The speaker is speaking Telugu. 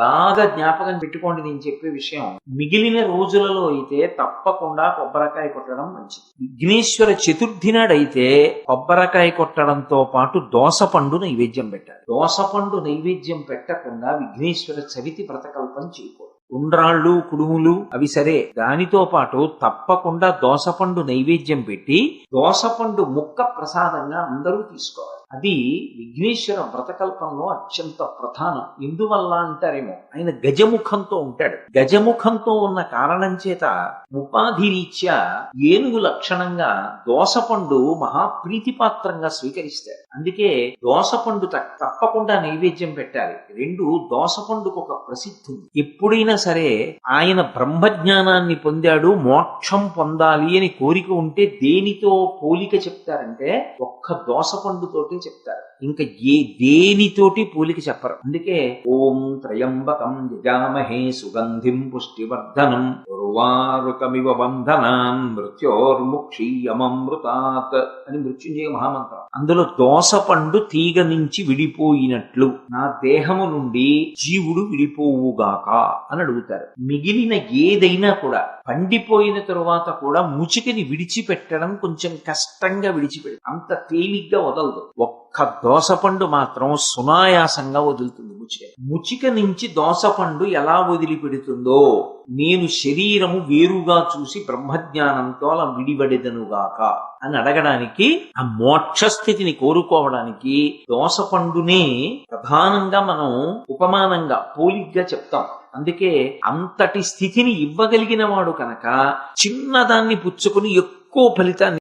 బాగా జ్ఞాపకం పెట్టుకోండి నేను చెప్పే విషయం. మిగిలిన రోజులలో అయితే తప్పకుండా కొబ్బరికాయ కొట్టడం మంచిది. విఘ్నేశ్వర చతుర్థి నాడైతే కొబ్బరికాయ కొట్టడంతో పాటు దోసపండు నైవేద్యం పెట్టాలి. దోసపండు నైవేద్యం పెట్టకుండా విఘ్నేశ్వర చవితి వ్రతకల్పం చేయకూడదు. ఉండ్రాళ్ళు కుడుములు అవి సరే. దానితో పాటు తప్పకుండా దోసపండు నైవేద్యం పెట్టి దోసపండు ముక్క ప్రసాదంగా అందరూ తీసుకోవాలి. అది విఘ్నేశ్వర వ్రతకల్పంలో అత్యంత ప్రధానం. ఎందువల్ల అంటారేమో ఆయన గజముఖంతో ఉంటాడు. గజముఖంతో ఉన్న కారణం చేత ఉపాధి రీత్యా ఏనుగు లక్షణంగా దోసపండు మహాప్రీతిపాత్రంగా స్వీకరిస్తాడు. అందుకే దోసపండు త- తప్పకుండా నైవేద్యం పెట్టాలి. రెండు దోసపండుకు ఒక ప్రసిద్ధి ఎప్పుడైనా సరే ఆయన బ్రహ్మజ్ఞానాన్ని పొందాడు మోక్షం పొందాలి అని కోరిక ఉంటే దేనితో పోలిక చెప్తారంటే ఒక్క దోసపండుతోటి చెప్తారు. ఇంకా ఏ దేనితోటి పోలిక చెప్పరు. అందుకే ఓం త్రయంబకం యజామహే సుగంధిం పుష్టివర్ధనం ఉర్వారుకమివ బంధనాం మృత్యోర్ముక్షీయమృతాత్ అని మృత్యుంజయ మహామంత్రం. అందులో దోసపండు తీగ నుంచి విడిపోయినట్లు నా దేహము నుండి జీవుడు విడిపోవుగాక అని అడుగుతారు. మిగిలిన ఏదైనా కూడా పండిపోయిన తరువాత కూడా ముచికని విడిచిపెట్టడం కొంచెం కష్టంగా విడిచిపెట్టి అంత తేలిగ్గా వదలదు. ఒక్క ఒక్క దోసపండు మాత్రం సునాయాసంగా వదులుతుంది ముచిక ముచిక నుంచి దోసపండు ఎలా వదిలిపెడుతుందో నేను శరీరము వేరుగా చూసి బ్రహ్మజ్ఞానంతో అలా విడివడెదనుగాక అని అడగడానికి ఆ మోక్ష స్థితిని కోరుకోవడానికి దోసపండునే ప్రధానంగా మనం ఉపమానంగా పోలిగ్గా చెప్తాం. అందుకే అంతటి స్థితిని ఇవ్వగలిగిన వాడు కనుక చిన్నదాన్ని పుచ్చుకుని ఎక్కువ ఫలితాన్ని